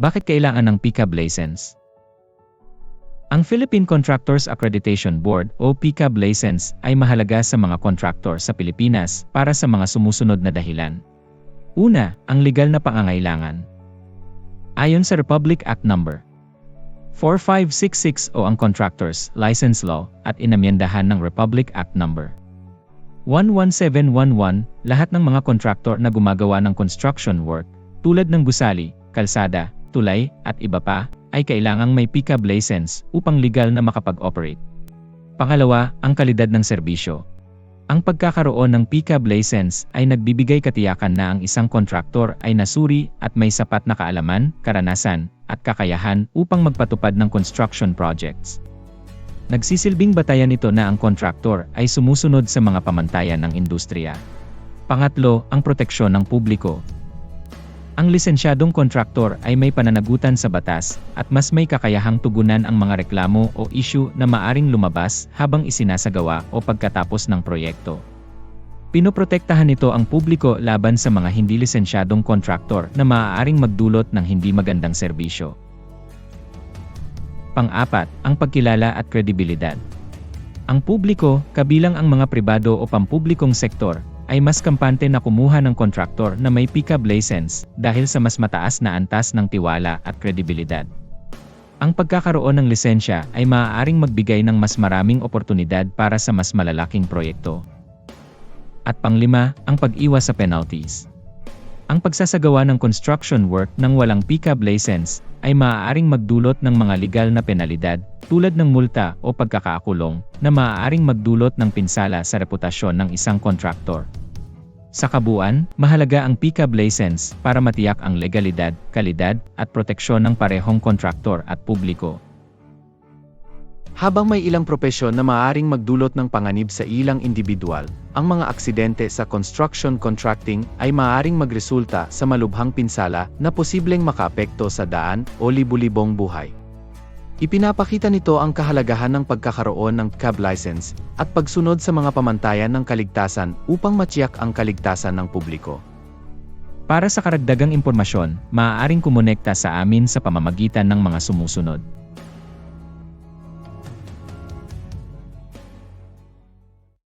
Bakit kailangan ng PCAB license? Ang Philippine Contractors Accreditation Board o PCAB license ay mahalaga sa mga contractor sa Pilipinas para sa mga sumusunod na dahilan. Una, ang legal na pangangailangan. Ayon sa Republic Act No. 4566 o ang Contractors License Law at inamyendahan ng Republic Act No. 11711, lahat ng mga kontraktor na gumagawa ng construction work, tulad ng gusali, kalsada, tulay, at iba pa, ay kailangang may PCAB license upang legal na makapag-operate. Pangalawa, ang kalidad ng serbisyo. Ang pagkakaroon ng PCAB license ay nagbibigay katiyakan na ang isang kontraktor ay nasuri at may sapat na kaalaman, karanasan, at kakayahan upang magpatupad ng construction projects. Nagsisilbing batayan ito na ang kontraktor ay sumusunod sa mga pamantayan ng industriya. Pangatlo, ang proteksyon ng publiko. Ang lisensyadong kontraktor ay may pananagutan sa batas at mas may kakayahang tugunan ang mga reklamo o issue na maaring lumabas habang isinasagawa o pagkatapos ng proyekto. Pinoprotektahan nito ang publiko laban sa mga hindi lisensyadong kontraktor na maaaring magdulot ng hindi magandang serbisyo. Pang-apat, ang pagkilala at kredibilidad. Ang publiko, kabilang ang mga pribado o pampublikong sektor, ay mas kampante na kumuha ng kontraktor na may PCAB license dahil sa mas mataas na antas ng tiwala at kredibilidad. Ang pagkakaroon ng lisensya ay maaaring magbigay ng mas maraming oportunidad para sa mas malalaking proyekto. At panglima, ang pag-iwas sa penalties. Ang pagsasagawa ng construction work ng walang PCAB license ay maaaring magdulot ng mga legal na penalidad tulad ng multa o pagkakaakulong na maaaring magdulot ng pinsala sa reputasyon ng isang kontraktor. Sa kabuuan, mahalaga ang PCAB license para matiyak ang legalidad, kalidad, at proteksyon ng parehong kontraktor at publiko. Habang may ilang propesyon na maaaring magdulot ng panganib sa ilang individual, ang mga aksidente sa construction contracting ay maaaring magresulta sa malubhang pinsala na posibleng makaapekto sa daan o libu-libong buhay. Ipinapakita nito ang kahalagahan ng pagkakaroon ng cab license at pagsunod sa mga pamantayan ng kaligtasan upang matiyak ang kaligtasan ng publiko. Para sa karagdagang impormasyon, maaaring kumonekta sa amin sa pamamagitan ng mga sumusunod.